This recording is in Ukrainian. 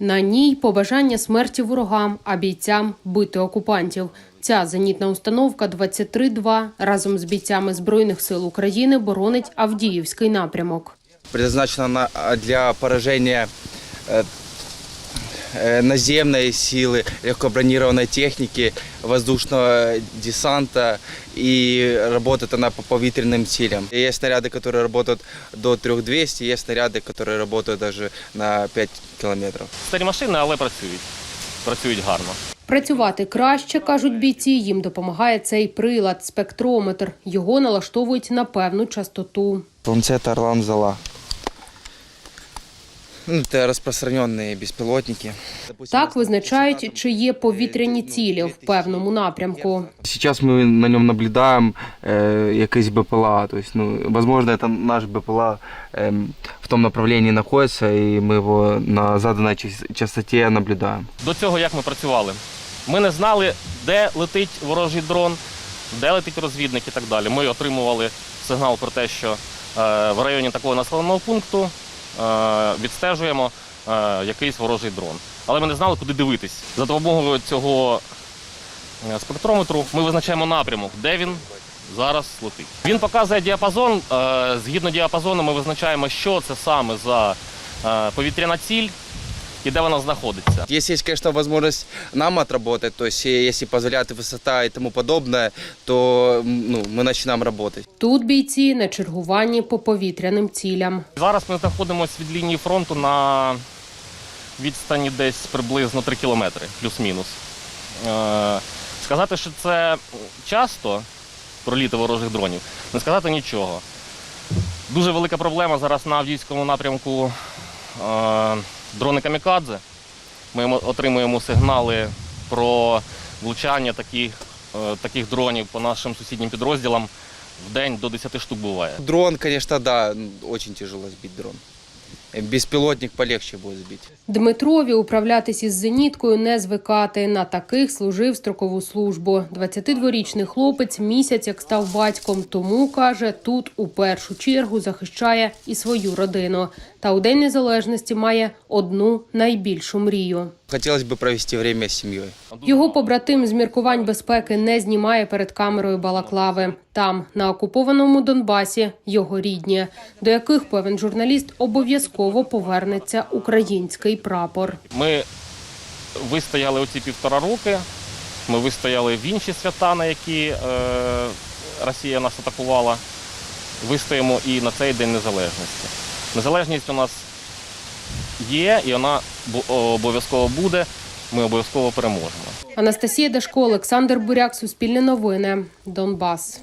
На ній побажання смерті ворогам, а бійцям бити окупантів. Ця зенітна установка 23-2 разом з бійцями Збройних сил України боронить Авдіївський напрямок. Призначена на- для поражения э, э, наземной силы, легкобронированной техники, воздушного десанта и работает она по повітрянным цілям. Есть снаряды, которые работают до 3200, есть снаряды, которые работают даже на 5 километров. Старі машини, але працюють. Працюють гарно. Працювати краще, кажуть бійці, їм допомагає цей прилад, спектрометр. Його налаштовують на певну частоту. Планшет Орлан Зала. Ну, Это распространенные беспилотники. Допустим, Так визначають, чи є повітряні цілі в певному напрямку. Сейчас мы на нем наблюдаем э, якийсь БПЛА. То есть, ну, возможно, это наш БПЛА эм, в том направлении находится, и мы его на заданной час- частоте наблюдаем. До цього як ми працювали? Ми не знали, де летить ворожий дрон, де летить розвідник і так далі. Ми отримували сигнал про те, що е, в районі такого населеного пункту е, відстежуємо е, якийсь ворожий дрон. Але ми не знали, куди дивитись. За допомогою цього е, спектрометру ми визначаємо напрямок, де він зараз летить. Він показує діапазон. е, Згідно діапазону, ми визначаємо, що це саме за е, повітряна ціль і де вона знаходиться. Если есть, конечно, возможность нам отработать, то есть э, если позволяет высота и тому подобное, то м, ну, мы начинаем работать. Тут бійці на чергуванні по повітряним цілям. Зараз ми знаходимося від лінії фронту на відстані десь приблизно 3 кілометри, плюс-мінус. Е, Сказати, що це часто проліти ворожих дронів, не сказати нічого. Дуже велика проблема зараз на Авдіївському напрямку е, дрони камікадзе. Ми отримуємо сигнали про влучання таких, е, таких дронів по нашим сусіднім підрозділам. В день до 10 штук буває. Дрон, звісно, да, дуже тяжело збити дрон. Э, полегше буде збити. Дмитрові управлятись із зеніткою не звикати. На таких служив строкову службу. 22-річний хлопець місяць як став батьком, тому каже, тут у першу чергу захищає і свою родину. Та у день незалежності має одну найбільшу мрію. Хотелось бы провести время с семьей. Його побратим з міркувань безпеки не знімає перед камерою балаклави. Там, на окупованому Донбасі, його рідні, до яких певен журналіст обов'язково повернеться український прапор. Ми вистояли оці півтора роки. Ми вистояли в інші свята, на які е, Росія нас атакувала. Вистоїмо і на цей День Незалежності. Незалежність у нас є, і вона обов'язково буде. Ми обов'язково переможемо. Анастасія Дашко, Олександр Буряк, Суспільне новини, Донбас.